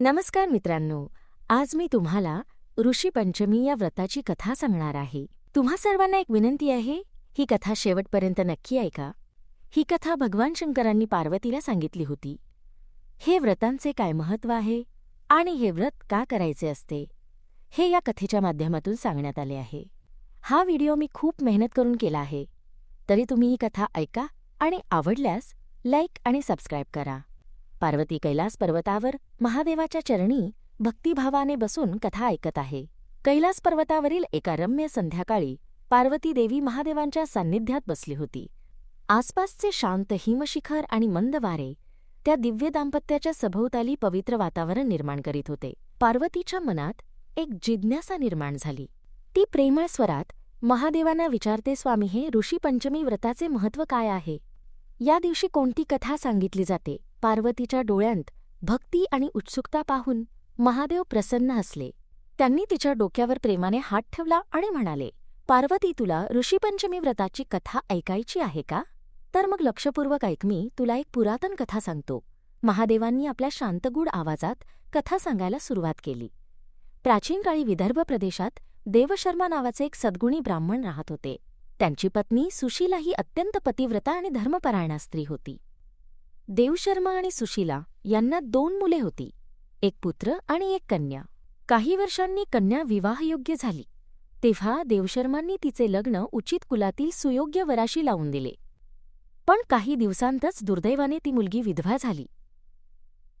नमस्कार मित्रांनो आज मी तुम्हाला ऋषी पंचमी या व्रताची कथा सांगणार आहे. तुम्हा सर्वांना एक विनंती आहे ही कथा शेवटपर्यंत नक्की ऐका. ही कथा भगवान शंकरांनी पार्वतीला सांगितली होती. हे व्रतांचे काय महत्त्व आहे आणि हे व्रत का करायचे असते हे या कथेच्या माध्यमातून सांगण्यात आले आहे. हा व्हिडिओ मी खूप मेहनत करून केला आहे. तरी तुम्ही ही कथा ऐका आणि आवडल्यास लाईक आणि सबस्क्राईब करा. पार्वती कैलास पर्वतावर महादेवाच्या चरणी भक्तिभावाने बसून कथा ऐकत आहे. कैलास पर्वतावरील एका रम्य संध्याकाळी पार्वती देवी महादेवांच्या सान्निध्यात बसली होती. आसपासचे शांत हिमशिखर आणि मंद वारे त्या दिव्य दाम्पत्याच्या सभोवताली पवित्र वातावरण निर्माण करीत होते. पार्वतीच्या मनात एक जिज्ञासा निर्माण झाली. ती प्रेमळ स्वरात महादेवांना विचारते स्वामी हे ऋषी पंचमी व्रताचे महत्त्व काय आहे? या दिवशी कोणती कथा सांगितली जाते? पार्वतीच्या डोळ्यांत भक्ती आणि उत्सुकता पाहून महादेव प्रसन्न हसले. त्यांनी तिच्या डोक्यावर प्रेमाने हात ठेवला आणि म्हणाले पार्वती तुला ऋषीपंचमी व्रताची कथा ऐकायची आहे का? तर मग लक्षपूर्वक ऐक मी तुला एक पुरातन कथा सांगतो. महादेवांनी आपल्या शांतगूढ आवाजात कथा सांगायला सुरुवात केली. प्राचीन काळी विदर्भ प्रदेशात देवशर्मा नावाचे एक सद्गुणी ब्राह्मण राहत होते. त्यांची पत्नी सुशीला ही अत्यंत पतिव्रता आणि धर्मपरायणा स्त्री होती. देवशर्मा आणि सुशीला यांना दोन मुले होती एक पुत्र आणि एक कन्या. काही वर्षांनी कन्या विवाहयोग्य झाली. तेव्हा देवशर्मांनी तिचे लग्न उचित कुलातील सुयोग्य वराशी लावून दिले. पण काही दिवसांतच दुर्दैवाने ती मुलगी विधवा झाली.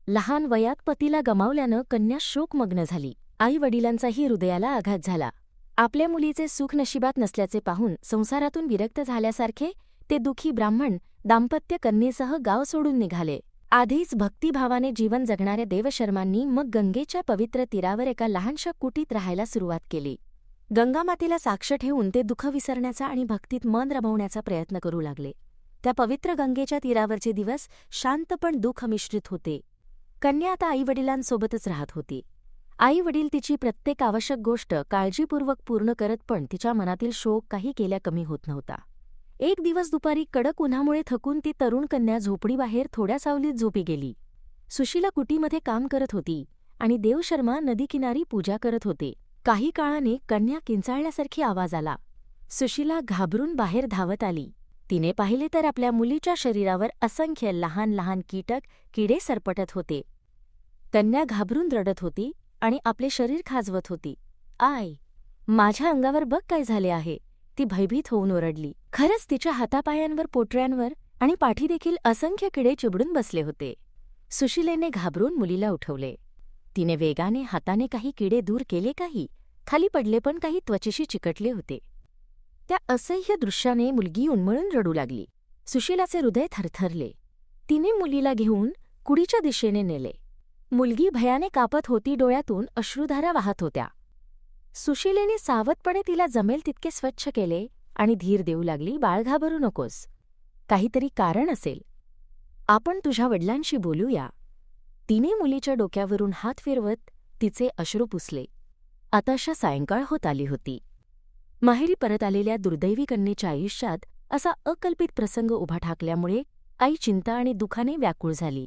लहान वयात पतीला गमावल्यानं कन्या शोकमग्न झाली. आई वडिलांचाही हृदयाला आघात झाला. आपल्या मुलीचे सुख नशिबात नसल्याचे पाहून संसारातून विरक्त झाल्यासारखे ते दुखी ब्राह्मण दाम्पत्य कन्येसह गाव सोडून निघाले. आधीच भक्तिभावाने जीवन जगणाऱ्या देवशर्मांनी मग गंगेच्या पवित्र तीरावर एका लहानशा कुटीत राहायला सुरुवात केली. गंगामातेला साक्ष ठेवून ते दुःख विसरण्याचा आणि भक्तीत मन रमवण्याचा प्रयत्न करू लागले. त्या पवित्र गंगेच्या तीरावरचे दिवस शांत पण दुःख मिश्रित होते. कन्या आता आईवडिलांसोबतच राहत होती. आई वडील तिची प्रत्येक आवश्यक गोष्ट काळजीपूर्वक पूर्ण करत पण तिच्या मनातील शोक काही केल्या कमी होत नव्हता. एक दिवस दुपारी कडक उन्हामुळे थकून ती तरुण कन्या झोपडीबाहेर थोड्या सावलीत झोपी गेली. सुशीला कुटीमध्ये काम करत होती आणि देवशर्मा नदीकिनारी पूजा करत होते. काही काळाने कन्या किंचाळल्यासारखी आवाज आला. सुशीला घाबरून बाहेर धावत आली. तिने पाहिले तर आपल्या मुलीच्या शरीरावर असंख्य लहान लहान कीटक किडे सरपटत होते. कन्या घाबरून रडत होती आणि आपले शरीर खाजवत होती. आय माझ्या अंगावर बघ काय झाले आहे. ती भयभीत होऊन ओरडली. खरंच तिच्या हातापायांवर पोटऱ्यांवर आणि पाठीदेखील असंख्य किडे चिबडून बसले होते. सुशिलेने घाबरून मुलीला उठवले. तिने वेगाने हाताने काही किडे दूर केले काही? खाली पडले पण काही त्वचेशी चिकटले होते. त्या असह्य दृश्याने मुलगी उन्मळून रडू लागली. सुशीलाचे हृदय थरथरले. तिने मुलीला घेऊन कुडीच्या दिशेने नेले. मुलगी भयाने कापत होती डोळ्यातून अश्रुधारा वाहत होत्या. सुशीलेने सावधपणे तिला जमेल तितके स्वच्छ केले आणि धीर देऊ लागली बाळ घाबरू नकोस. काहीतरी कारण असेल. आपण तुझ्या वडिलांशी बोलूया. तिने मुलीच्या डोक्यावरून हात फिरवत तिचे अश्रू पुसले. आताशा सायंकाळ होत आली होती. माहेरी परत आलेल्या दुर्दैवी कन्येच्या आयुष्यात असा अकल्पित प्रसंग उभा ठाकल्यामुळे आई चिंता आणि दुखाने व्याकुळ झाली.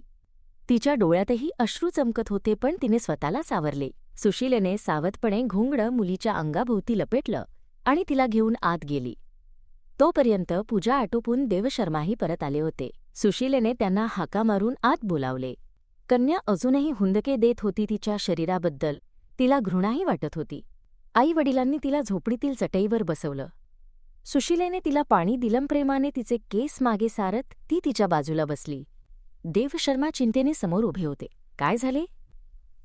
तिच्या डोळ्यातही अश्रू चमकत होते पण तिने स्वतःला सावरले सुशीलेने सावधपणे घोंगडं मुलीच्या अंगाभोवती लपेटलं आणि तिला घेऊन आत गेली. तोपर्यंत पूजा आटोपून देवशर्माही परत आले होते. सुशीलेने त्यांना हाका मारून आत बोलावले. कन्या अजूनही हुंदके देत होती तिच्या शरीराबद्दल. तिला घृणाही वाटत होती. आई वडिलांनी तिला झोपडीतील चटईवर बसवलं. सुशीलेने तिला पाणी दिलंप्रेमाने तिचे केस मागे सारत ती तिच्या बाजूला बसली. देवशर्मा चिंतेने समोर उभे होते. काय झाले?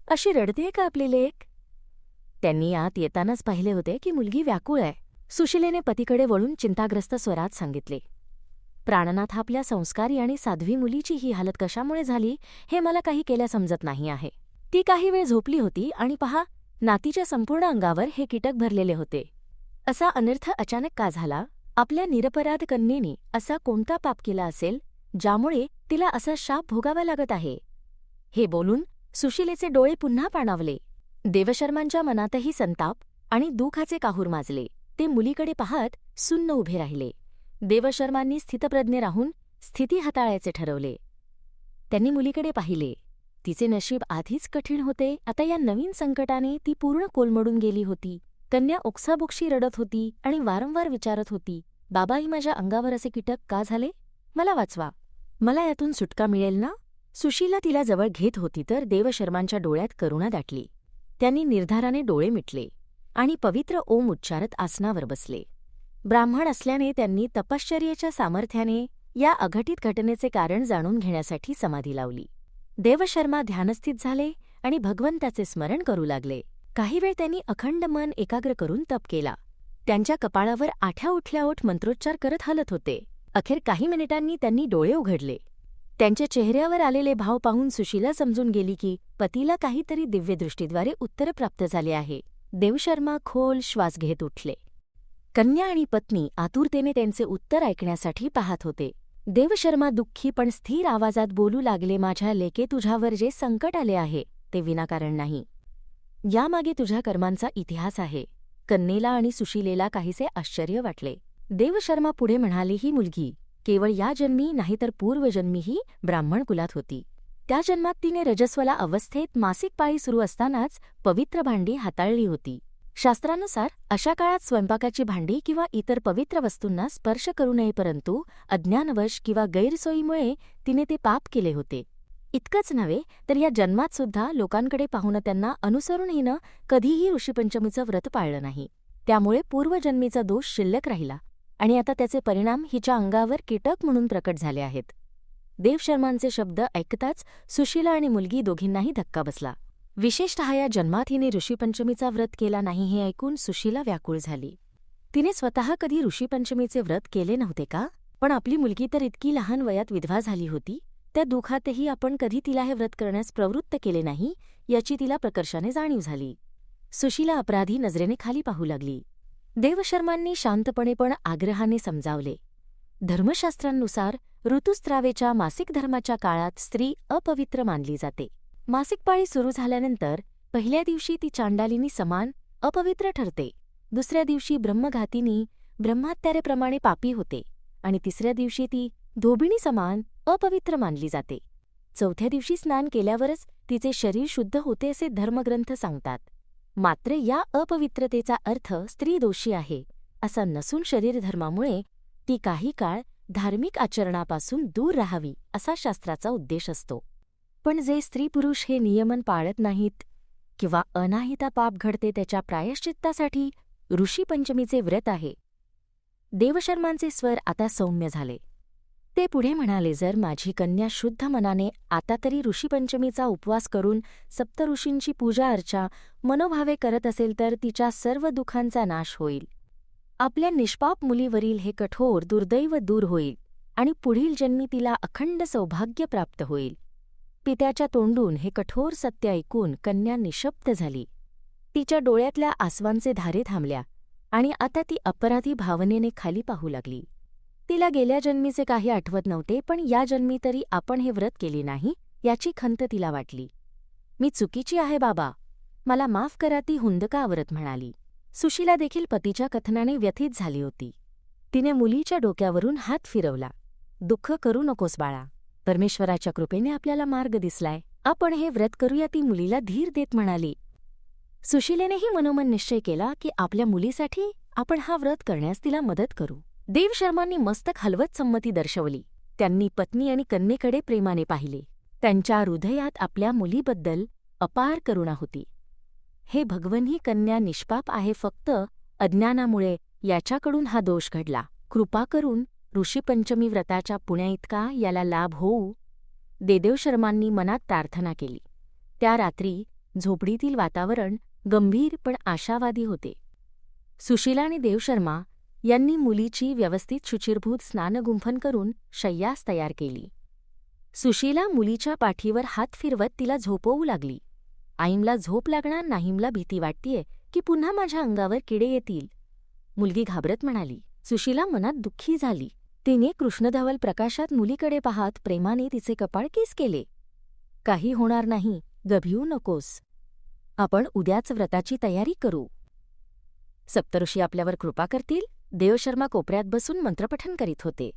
अशी रडतेय का आपली लेख? त्यांनी आत येतानाच पाहिले होते की मुलगी व्याकुळ आहे. सुशिलेने पतीकडे वळून चिंताग्रस्त स्वरात सांगितले प्राणनाथ आपल्या संस्कारी आणि साध्वी मुलीची ही हालत कशामुळे झाली हे मला काही केल्या समजत नाही आहे. ती काही वेळ झोपली होती आणि पहा नातीच्या संपूर्ण अंगावर हे कीटक भरलेले होते. असा अनर्थ अचानक का झाला? आपल्या निरपराध कन्येने असा कोणता पाप केला असेल ज्यामुळे तिला असा शाप भोगावा लागत आहे? हे बोलून सुशिलेचे डोळे पुन्हा पाणावले. देवशर्मांच्या मनातही संताप आणि दुखाचे काहूर माजले. ते मुलीकडे पाहत सुन्न उभे राहिले. देवशर्मांनी स्थितप्रज्ञ राहून स्थिती हाताळायचे ठरवले. त्यांनी मुलीकडे पाहिले. तिचे नशीब आधीच कठीण होते. आता या नवीन संकटाने ती पूर्ण कोलमडून गेली होती. कन्या ओक्साबोक्षी रडत होती आणि वारंवार विचारत होती बाबाही माझ्या अंगावर असे कीटक का झाले? मला वाचवा. मला यातून सुटका मिळेल ना? सुशीला तिला जवळ घेत होती तर देवशर्मांच्या डोळ्यात करुणा दाटली. त्यांनी निर्धाराने डोळे मिटले आणि पवित्र ओम उच्चारत आसनावर बसले. ब्राह्मण असल्याने त्यांनी तपश्चर्येच्या सामर्थ्याने या अघटित घटनेचे कारण जाणून घेण्यासाठी समाधी लावली. देवशर्मा ध्यानस्थित झाले आणि भगवंताचे स्मरण करू लागले. काही वेळ त्यांनी अखंड मन एकाग्र करून तप केला. त्यांच्या कपाळावर आठ्या उठल्या ओठ मंत्रोच्चार करत हलत होते. अखेर काही मिनिटांनी त्यांनी डोळे उघडले. त्यांच्या चेहऱ्यावर आलेले भाव पाहून सुशीला समजून गेली की पतीला काहीतरी दिव्यदृष्टीद्वारे उत्तर प्राप्त झाले आहे. देवशर्मा खोल श्वास घेत उठले. कन्या आणि पत्नी आतुरतेने त्यांचे उत्तर ऐकण्यासाठी पाहत होते. देवशर्मा दुःखी पण स्थिर आवाजात बोलू लागले माझ्या लेके तुझ्यावर जे संकट आले आहे ते विनाकारण नाही. यामागे तुझ्या कर्मांचा इतिहास आहे. कन्नेला आणि सुशीलेला काहीसे आश्चर्य वाटले. देवशर्मा पुढे म्हणाली ही मुलगी केवळ या जन्मी नाहीतर पूर्वजन्मीही ब्राह्मण कुलात होती. त्या जन्मात तिने रजस्वला अवस्थेत मासिक पाळी सुरू असतानाच पवित्र भांडी हाताळली होती. शास्त्रानुसार अशा काळात स्वयंपाकाची भांडी किंवा इतर पवित्र वस्तूंना स्पर्श करू नये परंतु अज्ञानवश किंवा गैरसोयीमुळे तिने ते पाप केले होते. इतकंच नव्हे तर या जन्मात सुद्धा लोकांकडे पाहून त्यांना अनुसरून हिनं कधीही ऋषीपंचमीचं व्रत पाळलं नाही. त्यामुळे पूर्वजन्मीचा दोष शिल्लक राहिला. आणि आता त्याचे परिणाम हिच्या अंगावर कीटक म्हणून प्रकट झाले आहेत. देवशर्मांचे शब्द ऐकताच सुशीला आणि मुलगी दोघींनाही धक्का बसला. विशेषतः या जन्मात हिने ऋषीपंचमीचा व्रत केला नाही हे ऐकून सुशीला व्याकुळ झाली. तिने स्वतः कधी ऋषीपंचमीचे व्रत केले नव्हते का? पण आपली मुलगी तर इतकी लहान वयात विधवा झाली होती. त्या दुःखातही आपण कधी तिला हे व्रत करण्यास प्रवृत्त केले नाही याची तिला प्रकर्षाने जाणीव झाली. सुशीला अपराधी नजरेने खाली पाहू लागली. देवशर्मांनी शांतपणे पण आग्रहाने समजावले. धर्मशास्त्रांनुसार ऋतुस्त्रावेच्या मासिक धर्माच्या काळात स्त्री अपवित्र मानली जाते. मासिक पाळी सुरू झाल्यानंतर पहिल्या दिवशी ती चांडालिनी समान अपवित्र ठरते. दुसऱ्या दिवशी ब्रह्मघातिनी ब्रह्मात्यारेप्रमाणे पापी होते आणि तिसऱ्या दिवशी ती धोबिणी समान अपवित्र मानली जाते. चौथ्या दिवशी स्नान केल्यावरच तिचे शरीर शुद्ध होते असे धर्मग्रंथ सांगतात. मात्र या अपवित्रतेचा अर्थ स्त्री दोषी आहे असा नसून शरीरधर्मामुळे ती काही काळ धार्मिक आचरणापासून दूर राहावी असा शास्त्राचा उद्देश असतो. पण जे स्त्री पुरुष हे नियमन पाळत नाहीत किंवा अनाहिता पाप घडते त्याच्या प्रायश्चित्तासाठी ऋषीपंचमीचे व्रत आहे. देवशर्मांचे स्वर आता सौम्य झाले. ते पुढे म्हणाले जर माझी कन्या शुद्ध मनाने आता तरी ऋषीपंचमीचा उपवास करून सप्तऋषींची पूजा अर्चा मनोभावे करत असेल तर तिच्या सर्व दुःखांचा नाश होईल. आपल्या निष्पाप मुलीवरील हे कठोर दुर्दैव दूर होईल आणि पुढील जन्मी तिला अखंड सौभाग्य प्राप्त होईल. पित्याच्या तोंडून हे कठोर सत्य ऐकून कन्या निशब्द झाली. तिच्या डोळ्यातल्या आसवांचे धारे थांबल्या आणि आता ती अपराधी भावनेने खाली पाहू लागली. तिला गेल्या जन्मीचे काही आठवत नव्हते पण या जन्मी तरी आपण हे व्रत केले नाही याची खंत तिला वाटली. मी चुकीची आहे बाबा. मला माफ करा ती हुंदका व्रत म्हणाली. सुशीला देखील पतीच्या कथनाने व्यथित झाली होती. तिने मुलीच्या डोक्यावरून हात फिरवला. दुःख करू नकोस बाळा. परमेश्वराच्या कृपेने आपल्याला मार्ग दिसलाय. आपण हे व्रत करूया ती मुलीला धीर देत म्हणाली. सुशीलेनेही मनोमन निश्चय केला की आपल्या मुलीसाठी आपण हा व्रत करण्यास तिला मदत करू. देवशर्मांनी मस्तक हलवत संमती दर्शवली. त्यांनी पत्नी आणि कन्येकडे प्रेमाने पाहिले. त्यांच्या हृदयात आपल्या मुलीबद्दल अपार करुणा होती. हे भगवन ही कन्या निष्पाप आहे फक्त अज्ञानामुळे याच्याकडून हा दोष घडला. कृपा करून ऋषीपंचमी व्रताच्या पुण्याइतका याला लाभ होऊ देदेव शर्मांनी मनात प्रार्थना केली. त्या रात्री झोपडीतील वातावरण गंभीर पण आशावादी होते. सुशीला आणि देवशर्मा यांनी मुलीची व्यवस्थित शुचिरभूत स्नानगुंफन करून शय्यास तयार केली. सुशीला मुलीच्या पाठीवर हात फिरवत तिला झोपवू लागली. आईमला झोप लागणार नाहीमला भीती वाटतीये की पुन्हा माझ्या अंगावर किडे येतील. मुलगी घाबरत म्हणाली. सुशीला मनात दुःखी झाली. तिने कृष्णधवल प्रकाशात मुलीकडे पाहत प्रेमाने तिचे कपाळ केस केले. काही होणार नाही. गभिऊ नकोस. आपण उद्याच व्रताची तयारी करू. सप्तऋषी आपल्यावर कृपा करतील? देवशर्मा कोपऱ्यात बसून मंत्रपठन करीत होते.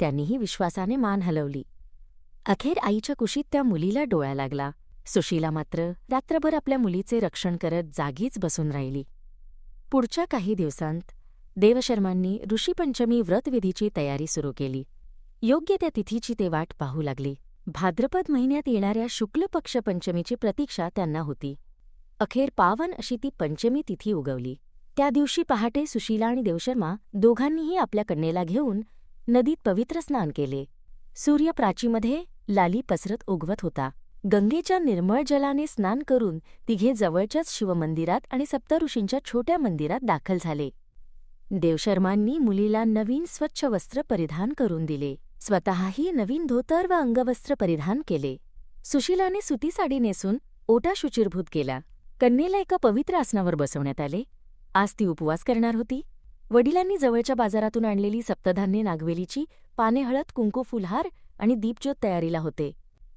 त्यांनीही विश्वासाने मान हलवली. अखेर आईच्या कुशीत त्या मुलीला डोळा लागला. सुशीला मात्र रात्रभर आपल्या मुलीचे रक्षण करत जागीच बसून राहिली. पुढच्या काही दिवसांत देवशर्मांनी ऋषीपंचमी व्रतविधीची तयारी सुरू केली. योग्य त्या तिथीची ते वाट पाहू लागली. भाद्रपद महिन्यात येणाऱ्या शुक्ल पक्ष पंचमीची प्रतीक्षा त्यांना होती. अखेर पावन अशी ती पंचमी तिथी उगवली. त्या दिवशी पहाटे सुशीला आणि देवशर्मा दोघांनीही आपल्या कन्येला घेऊन नदीत पवित्र स्नान केले. सूर्य प्राचीमध्ये लाली पसरत उगवत होता. गंगेच्या निर्मळ जलाने स्नान करून तिघे जवळच्याच शिवमंदिरात आणि सप्तऋषींच्या छोट्या मंदिरात दाखल झाले. देवशर्मांनी मुलीला नवीन स्वच्छ वस्त्र परिधान करून दिले. स्वतःही नवीन धोतर व अंगवस्त्र परिधान केले. सुशीलाने सुती साडी नेसून ओटा शुचिरभूत केला. कन्येला एका पवित्र आसनावर बसवण्यात आले. आज ती उपवास करणार होती. वडिलांनी जवळच्या बाजारातून आणलेली सप्तधान्ये नागवेलीची पाने हळद कुंकू फुलहार आणि दीपज्योत तयारीला होते.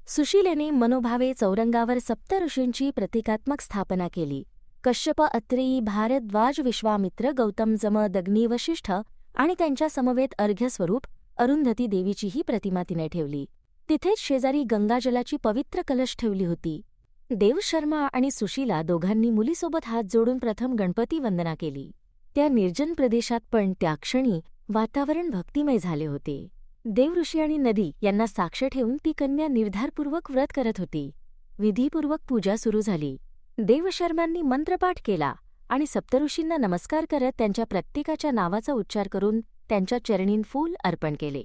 सुशीलेने मनोभावे चौरंगावर सप्त ऋषींची प्रतिकात्मक स्थापना केली. कश्यप अत्रेयी भारद्वाज विश्वामित्र गौतम जम दग्नी वशिष्ठ आणि त्यांच्या समवेत अर्घ्यस्वरूप अरुंधती देवीचीही प्रतिमा तिने ठेवली. तिथेच शेजारी गंगाजलाची पवित्र कलश ठेवली होती. देवशर्मा आणि सुशीला दोघांनी मुलीसोबत हात जोडून प्रथम गणपती वंदना केली. त्या निर्जन प्रदेशात पण त्या क्षणी वातावरण भक्तिमय झाले होते. देवऋषी आणि नदी यांना साक्ष ठेवून ती कन्या निर्धारपूर्वक व्रत करत होती. विधीपूर्वक पूजा सुरू झाली. देवशर्मांनी मंत्रपाठ केला आणि सप्तऋषींना नमस्कार करत त्यांच्या प्रत्येकाच्या नावाचा उच्चार करून त्यांच्या चरणीन फूल अर्पण केले.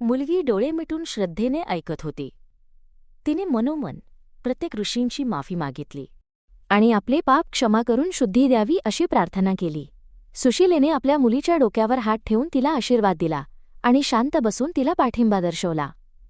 मुलगी डोळे मिटून श्रद्धेने ऐकत होती. तिने मनोमन प्रत्येक ऋषींची माफी मागितली आणि आपले पाप क्षमा करून शुद्धी द्यावी अशी प्रार्थना केली. सुशीलेने आपल्या मुलीच्या डोक्यावर हात ठेवून तिला आशीर्वाद दिला आणि शांत बसून तिला पाठिंबा दर्शवला.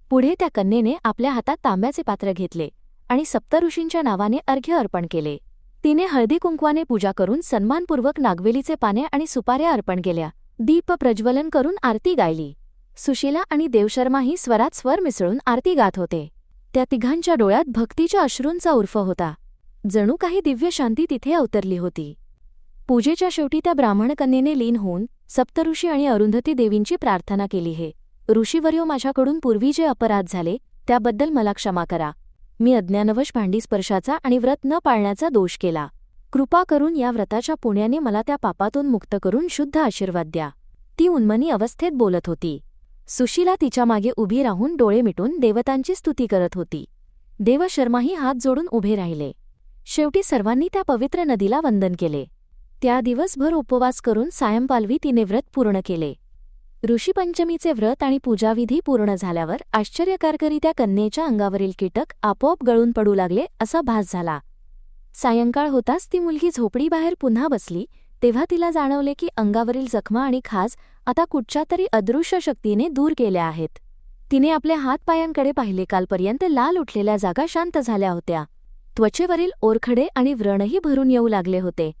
पुढे त्या कन्येने आपल्या हातात तांब्याचे पात्र घेतले आणि सप्तऋषींच्या नावाने अर्घ्य अर्पण केले. तिने हळदी कुंकवाने पूजा करून सन्मानपूर्वक नागवेलीचे पाने आणि सुपाऱ्या अर्पण केल्या. दीप प्रज्वलन करून आरती गायली. सुशीला आणि देवशर्माही स्वरात स्वर मिसळून आरती गात होते. त्या तिघांच्या डोळ्यात भक्तीच्या अश्रूंचा उर्फ होता. जणू काही दिव्य शांती तिथे अवतरली होती. पूजेच्या शेवटी त्या ब्राह्मणकन्येने लीन होऊन सप्तऋषी आणि अरुंधती देवींची प्रार्थना केली हे. ऋषीवर्यो माझ्याकडून पूर्वी जे अपराध झाले त्याबद्दल मला क्षमा करा. मी अज्ञानवश भांडी स्पर्शाचा आणि व्रत न पाळण्याचा दोष केला. कृपा करून या व्रताच्या पुण्याने मला त्या पापातून मुक्त करून शुद्ध आशीर्वाद द्या. ती उन्मनी अवस्थेत बोलत होती. सुशीला तिच्यामागे उभी राहून डोळे मिटून देवतांची स्तुती करत होती. देवशर्माही हात जोडून उभे राहिले. शेवटी सर्वांनी त्या पवित्र नदीला वंदन केले. त्या दिवसभर उपवास करून सायंपालवी तिने व्रत पूर्ण केले. ऋषीपंचमीचे व्रत आणि पूजाविधी पूर्ण झाल्यावर आश्चर्यकारकरित्या कन्येच्या अंगावरील कीटक आपोआप गळून पडू लागले असा भास झाला. सायंकाळ होताच ती मुलगी झोपडीबाहेर पुन्हा बसली तेव्हा तिला जाणवले की अंगावरील जखमा आणि खाज आता कुठच्या तरी अदृश्य शक्तीने दूर केल्या आहेत. तिने आपल्या हातपायांकडे पाहिले. कालपर्यंत लाल उठलेल्या जागा शांत झाल्या होत्या. त्वचेवरील ओरखडे आणि व्रणही भरून येऊ लागले होते.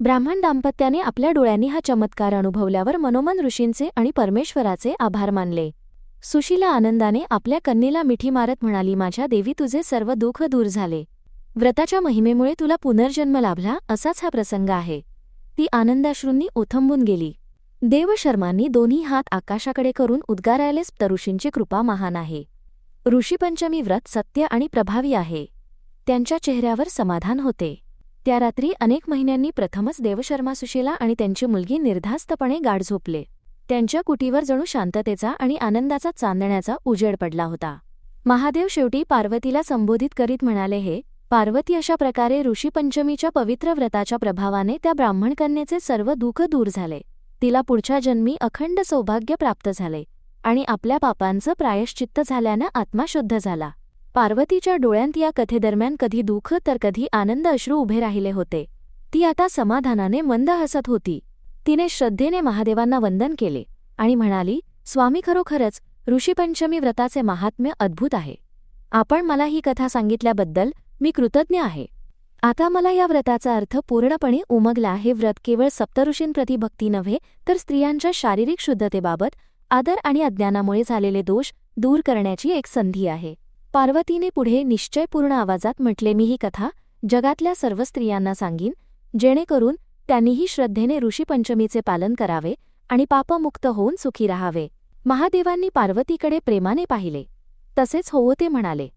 ब्राह्मण दाम्पत्याने आपल्या डोळ्यांनी हा चमत्कार अनुभवल्यावर मनोमन ऋषींचे आणि परमेश्वराचे आभार मानले. सुशीला आनंदाने आपल्या कन्येला मिठी मारत म्हणाली माझ्या देवी तुझे सर्व दुःख दूर झाले. व्रताच्या महिमेमुळे तुला पुनर्जन्म लाभला असाच हा प्रसंग आहे. ती आनंदाश्रूंनी ओथंबून गेली. देवशर्मांनी दोन्ही हात आकाशाकडे करून उद्गारायलेच तरुषींची कृपा महान आहे. ऋषीपंचमी व्रत सत्य आणि प्रभावी आहे. त्यांच्या चेहऱ्यावर समाधान होते. त्या रात्री अनेक महिन्यांनी प्रथमच देवशर्मा सुशीला आणि त्यांची मुलगी निर्धास्तपणे गाढ झोपले. त्यांच्या कुटीवर जणू शांततेचा आणि आनंदाचा चांदण्याचा उजेड पडला होता. महादेव शेवटी पार्वतीला संबोधित करीत म्हणाले हे पार्वती अशा प्रकारे ऋषीपंचमीच्या पवित्र व्रताच्या प्रभावाने त्या ब्राह्मणकन्येचे सर्व दुःख दूर झाले. तिला पुढच्या जन्मी अखंड सौभाग्य प्राप्त झाले आणि आपल्या पापांचं प्रायश्चित्त झाल्यानं आत्मा शुद्ध झाला. पार्वतीच्या डोळ्यांत या कथेदरम्यान कधी दुःख तर कधी आनंद अश्रू उभे राहिले होते. ती आता समाधानाने मंद हसत होती. तिने श्रद्धेने महादेवांना वंदन केले आणि म्हणाली स्वामी खरोखरच ऋषीपंचमी व्रताचे महात्म्य अद्भुत आहे. आपण मला ही कथा सांगितल्याबद्दल मी कृतज्ञ आहे. आता मला या व्रताचा अर्थ पूर्णपणे उमगला. हे व्रत केवळ सप्तऋषींप्रती भक्ती नव्हे तर स्त्रियांच्या शारीरिक शुद्धतेबाबत आदर आणि अज्ञानामुळे झालेले दोष दूर करण्याची एक संधी आहे. पार्वतीने पुढे निश्चयपूर्ण आवाजात म्हटले मी ही कथा जगातल्या सर्व स्त्रियांना सांगीन जेणेकरून त्यांनीही श्रद्धेने ऋषीपंचमीचे पालन करावे आणि पापमुक्त होऊन सुखी राहावे. महादेवांनी पार्वतीकडे प्रेमाने पाहिले. तसेच होवो ते म्हणाले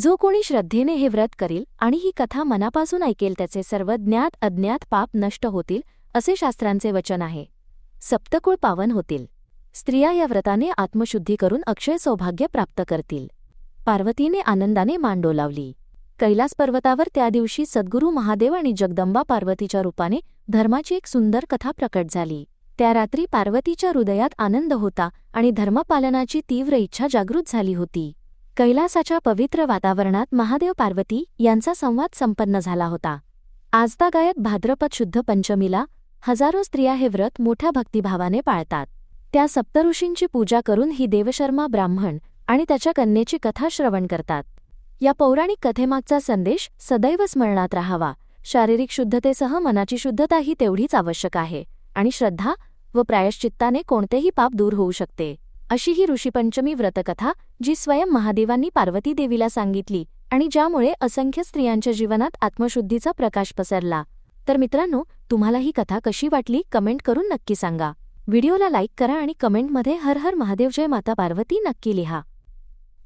जो कोणी श्रद्धेने हे व्रत करील आणि ही कथा मनापासून ऐकेल त्याचे सर्व ज्ञात अज्ञात पाप नष्ट होतील असे शास्त्रांचे वचन आहे. सप्तकुळ पावन होतील. स्त्रिया या व्रताने आत्मशुद्धी करून अक्षय सौभाग्य प्राप्त करतील. पार्वतीने आनंदाने मान डोलावली कैलास पर्वतावर त्या दिवशी सद्गुरू महादेव आणि जगदंबा पार्वतीच्या रूपाने धर्माची एक सुंदर कथा प्रकट झाली. त्या रात्री पार्वतीच्या हृदयात आनंद होता आणि धर्मपालनाची तीव्र इच्छा जागृत झाली होती. कैलासाच्या पवित्र वातावरणात महादेव पार्वती यांचा संवाद संपन्न झाला होता. आजतागायत भाद्रपद शुद्ध पंचमीला हजारो स्त्रिया हे व्रत मोठ्या भक्तिभावाने पाळतात. त्या सप्तऋषींची पूजा करून ही देवशर्मा ब्राह्मण आणि त्याच्या कन्येची कथा श्रवण करतात. या पौराणिक कथेमागचा संदेश सदैव स्मरणात राहावा. शारीरिक शुद्धतेसह मनाची शुद्धताही तेवढीच आवश्यक आहे आणि श्रद्धा व प्रायश्चित्ताने कोणतेही पाप दूर होऊ शकते. अशी ही ऋषीपंचमी व्रतकथा जी स्वयं महादेवांनी पार्वती देवीला सांगितली आणि ज्यामुळे असंख्य स्त्रियांच्या जीवनात आत्मशुद्धीचा प्रकाश पसरला. तर मित्रांनो तुम्हाला ही कथा कशी वाटली कमेंट करून नक्की सांगा. व्हिडिओला लाईक करा आणि कमेंटमध्ये हर हर महादेव जय माता पार्वती नक्की लिहा.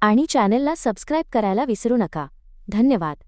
आणि चॅनेलला सबस्क्राईब करायला विसरू नका. धन्यवाद.